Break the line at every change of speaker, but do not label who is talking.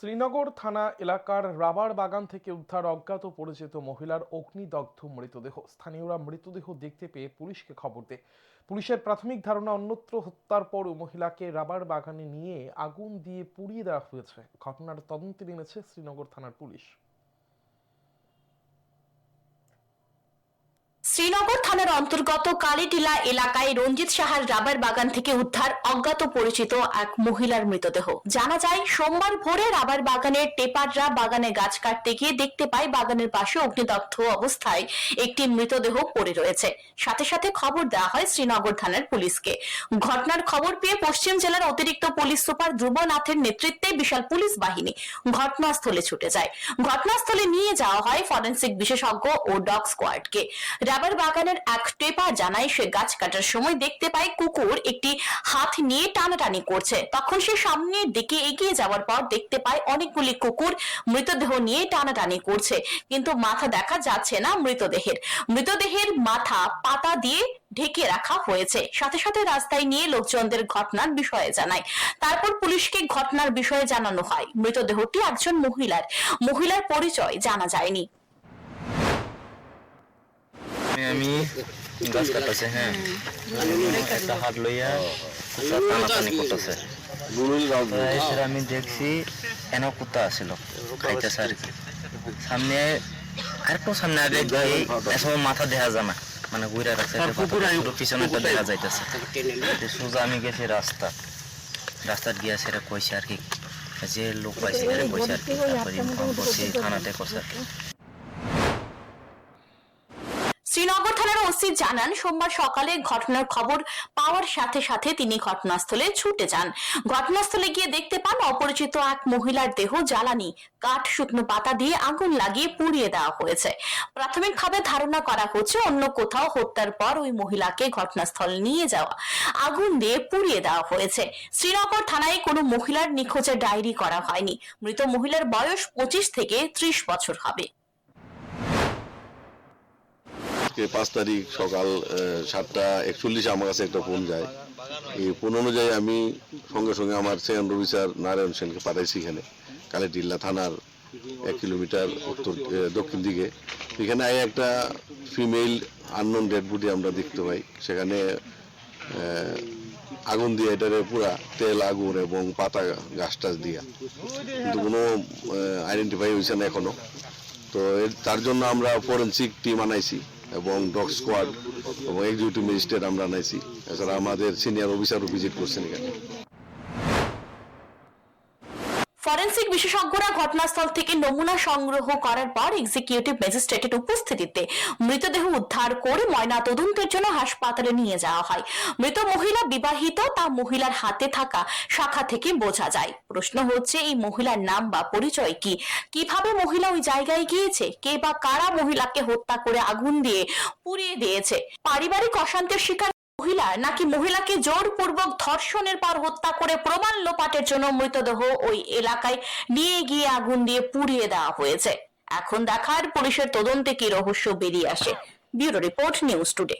শ্রীনগর থানা এলাকার রাবার বাগান থেকে উদ্ধার অজ্ঞাত পরিচিত মহিলার অগ্নিদগ্ধ মৃতদেহ। স্থানীয়রা মৃতদেহ দেখতে পেয়ে পুলিশকে খবর দেয়। পুলিশের প্রাথমিক ধারণা, অন্যত্র হত্যার পর মহিলাকে রাবার বাগানে নিয়ে আগুন দিয়ে পুড়িয়ে দেওয়া হয়েছে। ঘটনার তদন্তে নেমেছে শ্রীনগর থানার পুলিশ।
শ্রীনগর থানার অন্তর্গত কালীটিলা এলাকায় রঞ্জিত সাহার রাবার বাগান থেকে উদ্ধার অজ্ঞাত পরিচিত এক মহিলার মৃতদেহ। জানা যায়, সোমবার ভোরে রাবার বাগানের টেপাররা বাগানে গাছ কাটতে গিয়ে দেখতে পায় বাগানের পাশে অগ্নিদগ্ধ অবস্থায় একটি মৃতদেহ পড়ে রয়েছে। সাথে সাথে খবর দেওয়া হয় শ্রীনগর থানার পুলিশকে। ঘটনার খবর পেয়ে পশ্চিম জেলার অতিরিক্ত পুলিশ সুপার ধ্রুবনাথের নেতৃত্বে বিশাল পুলিশ বাহিনী ঘটনাস্থলে ছুটে যায়। ঘটনাস্থলে নিয়ে যাওয়া হয় ফরেন্সিক বিশেষজ্ঞ ও ডগ স্কোয়াডকে। রাবার বাগানের এক টেপার জানায় সে গাছ কাটার সময় দেখতে পায় কুকুর একটি হাত নিয়ে টানাটানি করছে। তখন সে সামনের দিকে এগিয়ে যাওয়ার পর দেখতে পায় অনেকগুলি কুকুর মৃতদেহ নিয়ে টানাটানি করছে। কিন্তু মাথা দেখা যাচ্ছে না মৃতদেহের। মৃতদেহের মাথা পাতা দিয়ে ঢেকে রাখা হয়েছে। সাথে সাথে রাস্তায় নিয়ে লোকজনদের ঘটনার বিষয়ে জানায়। তারপর পুলিশকে ঘটনার বিষয়ে জানানো হয়। মৃতদেহটি একজন মহিলার। মহিলার পরিচয় জানা যায়নি।
আমি গাছ কাটতেছে হ্যাঁ একটা হাত লইয়া কুত্তা টানাটানি করতেছে আমি দেখছি এন কুত্তা আসছিল খাইতেছে আর কি সামনে আর একটু সামনে আগে এসব মাথা দেখা যায় না মানে ঘুরে রাখছে পিছনে পিছনেটা দেখা যাইতেছে সোজা আমি গেছি রাস্তা রাস্তাত গিয়া সেটা কইছে আর কি যে লোক পাইছে কইছে আর কি তারপরে ইনফর্ম করছি থানাতে করছে আর কি
শ্রীনগর থানার ওসি জানান, সোমবার সকালে ঘটনার খবর পাওয়ার সাথে সাথে তিনি ঘটনাস্থলে ছুটে যান। ঘটনাস্থলে গিয়ে দেখতে পান অপরিচিত এক মহিলার দেহ জ্বালানি, কাঠ, শুকনো পাতা দিয়ে আগুন লাগিয়ে পুড়িয়ে দেওয়া হয়েছে। প্রাথমিকভাবে ধারণা করা হচ্ছে অন্য কোথাও হত্যার পর ওই মহিলাকে ঘটনাস্থল নিয়ে যাওয়া, আগুন দিয়ে পুড়িয়ে দেওয়া হয়েছে। শ্রীনগর থানায় কোনো মহিলার নিখোঁজের ডায়েরি করা হয়নি। মৃত মহিলার বয়স পঁচিশ থেকে ত্রিশ বছর হবে।
আজকে পাঁচ তারিখ সকাল সাতটা একচল্লিশে আমার কাছে একটা ফোন যায়। এই ফোন অনুযায়ী আমি সঙ্গে সঙ্গে আমার সেকেন্ড অফিসার নারায়ণ সেনকে পাঠাইছি এখানে, কালীটিল্লা থানার এক কিলোমিটার উত্তর দক্ষিণ দিকে। এখানে একটা ফিমেল আননোন ডেড বডি আমরা দেখতে পাই। সেখানে আগুন দিয়ে এটারে পুরা তেল, আগুন এবং পাতা, গাছ টাছ দিয়া। কিন্তু কোনো আইডেন্টিফাই হয়েছে না এখনও। তো তার জন্য আমরা ফরেন্সিক টিম আনাইছি। এবং ডগ স্কোয়াড এবং এক্সিকিউটিভ ম্যাজিস্ট্রেট আমরা আনাইছি এছাড়া আমাদের সিনিয়র অফিসারও ভিজিট করছেন এখানে।
ফরেন্সিক বিশেষজ্ঞরা ঘটনাস্থল থেকে নমুনা সংগ্রহ করার পর এক্সিকিউটিভ ম্যাজিস্ট্রেটের উপস্থিতিতে মৃতদেহ উদ্ধার করে ময়না তদন্তের জন্য হাসপাতালে নিয়ে যাওয়া হয়। মৃত মহিলা বিবাহিত, তা মহিলার হাতে থাকা শাখা থেকে বোঝা যায়। প্রশ্ন হচ্ছে, এই মহিলার নাম বা পরিচয় কি? কীভাবে মহিলা ওই জায়গায় গিয়েছে? কে বা কারা মহিলাকে হত্যা করে আগুন দিয়ে পুড়িয়ে দিয়েছে? পারিবারিক অশান্তির শিকার মহিলা নাকি মহিলাকে জোরপূর্বক ধর্ষণের পর হত্যা করে প্রমাণ লোপাটের জন্য মৃতদেহ ওই এলাকায় নিয়ে গিয়ে আগুন দিয়ে পুড়িয়ে দেওয়া হয়েছে। এখন দেখার পুলিশের তদন্তে কি রহস্য বেরিয়ে আসে। Bureau report news today.